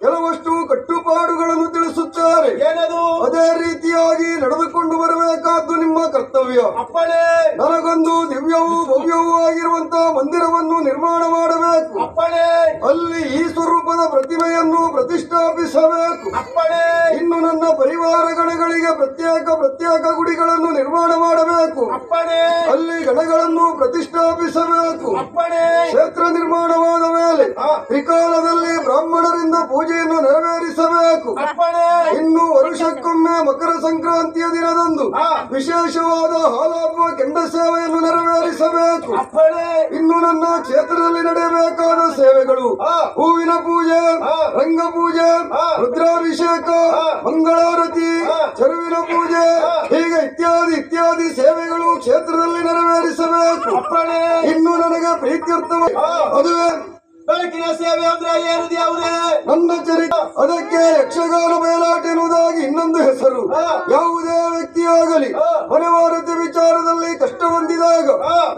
ಕೆಲವಷ್ಟು ಕಟ್ಟುಪಾಡುಗಳನ್ನು ತಿಳಿಸುತ್ತಾರೆ. ಏನದು? ಅದೇ ರೀತಿಯಾಗಿ ನಡೆದುಕೊಂಡು ಬರಬೇಕಾದ್ದು ನಿಮ್ಮ ಕರ್ತವ್ಯ. ಅಪ್ಪಣೆ. ನನಗೊಂದು ದಿವ್ಯವೂ ಭವ್ಯವೂ ಆಗಿರುವಂತಹ ಮಂದಿರವನ್ನು ನಿರ್ಮಾಣ ಮಾಡಬೇಕು. ಅಪ್ಪಣೆ. ಅಲ್ಲಿ ಈ ಸ್ವರೂಪದ ಪ್ರತಿಮೆಯನ್ನು ಪ್ರತಿಷ್ಠಾಪಿಸಬೇಕು. ಅಪ್ಪಣೆ. ಇನ್ನು ನನ್ನ ಪರಿವಾರ ಗಣಗಳಿಗೆ ಪ್ರತ್ಯೇಕ ಪ್ರತ್ಯೇಕ ಗುಡಿಗಳನ್ನು ನಿರ್ಮಾಣ ಮಾಡಬೇಕು. ಅಪ್ಪಣೆ. ಅಲ್ಲಿ ಗಣಗಳನ್ನು ಪ್ರತಿಷ್ಠಾಪಿಸಬೇಕು. ಅಪ್ಪಣೆ. ಕ್ಷೇತ್ರ ನಿರ್ಮಾಣವಾದ ಮೇಲೆ ತ್ರಿಕಾಲದಲ್ಲಿ ಬ್ರಾಹ್ಮಣರಿಂದ ಪೂಜೆಯನ್ನು ನೆರವೇರಿಸಬೇಕು. ಇನ್ನು ವರುಷಕ್ಕೊಮ್ಮೆ ಮಕರ ಸಂಕ್ರಾಂತಿಯ ದಿನದಂದು. ವಿಶೇಷವಾದ ಹಾಲಾಗುವ ಕೆಂಡ ಸೇವೆಯನ್ನು ನೆರವೇರಿಸಬೇಕು. ಇನ್ನು ನನ್ನ ಕ್ಷೇತ್ರದಲ್ಲಿ ನಡೆಯಬೇಕಾದ ಸೇವೆಗಳು ಹೂವಿನ ಪೂಜೆ. ರಂಗ ಪೂಜೆ. ರುದ್ರಾಭಿಷೇಕ ಮಂಗಳಾರತಿ ಚರುವಿನ ಪೂಜೆ ಹೀಗೆ ಇತ್ಯಾದಿ ಇತ್ಯಾದಿ ಸೇವೆಗಳು ಕ್ಷೇತ್ರದಲ್ಲಿ ನೆರವೇರಿಸಬೇಕು. ಇನ್ನು ನನಗೆ ಪ್ರೀತ್ಯರ್ಥವ ಹಾ. ಅದುವೇ ಬೆಳಕಿನ ಸೇವೆ ಅಂದ್ರೆ ಏನು ದೇವ್ರೆ ನನ್ನ ಚರಿತ ಅದಕ್ಕೆ ಯಕ್ಷಗಾನ ಬಯಲಾಟ ಎನ್ನುವುದಾಗಿ ಇನ್ನೊಂದು ಹೆಸರು. ಯಾವುದೇ ವ್ಯಕ್ತಿಯಾಗಲಿ ಮನೆವಾರತೆ ವಿಚಾರದಲ್ಲಿ ಕಷ್ಟ ಹೊಂದಿದಾಗ.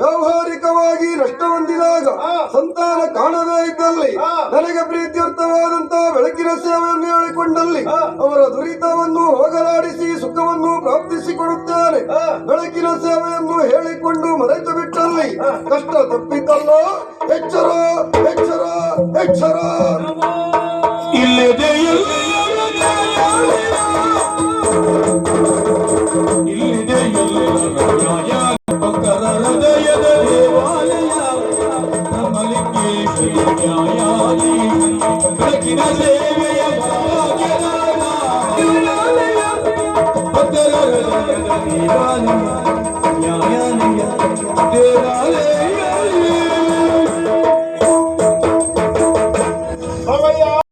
ವ್ಯಾವಹಾರಿಕವಾಗಿ ನಷ್ಟ ಹೊಂದಿದಾಗ. ಸಂತಾನ ಕಾಣದೇ ಇದ್ದಲ್ಲಿ. ನನಗೆ ಪ್ರೀತ್ಯರ್ಥವಾದಂತಹ ಬೆಳಕಿನ ಸೇವೆಯನ್ನು ಹೇಳಿಕೊಂಡಲ್ಲಿ ಅವರ ದುರಿತವನ್ನು ಹೋಗಲಾಡಿಸಿ ಸುಖವನ್ನು ಪ್ರಾಪ್ತಿಸಿಕೊಡುತ್ತಾರೆ. ಬೆಳಕಿನ ಸೇವೆಯನ್ನು ಹೇಳಿಕೊಂಡು ಮರೆತು ಬಿಟ್ಟಲ್ಲಿ ಕಷ್ಟ ಎಚ್ಚರ kaçarar İlle değil İlle değil Bakara da yedi valya Tamalik geçti ya yani Kırkine sevmeye bana kenara Bakara da yedi valya Ya yani ya Delale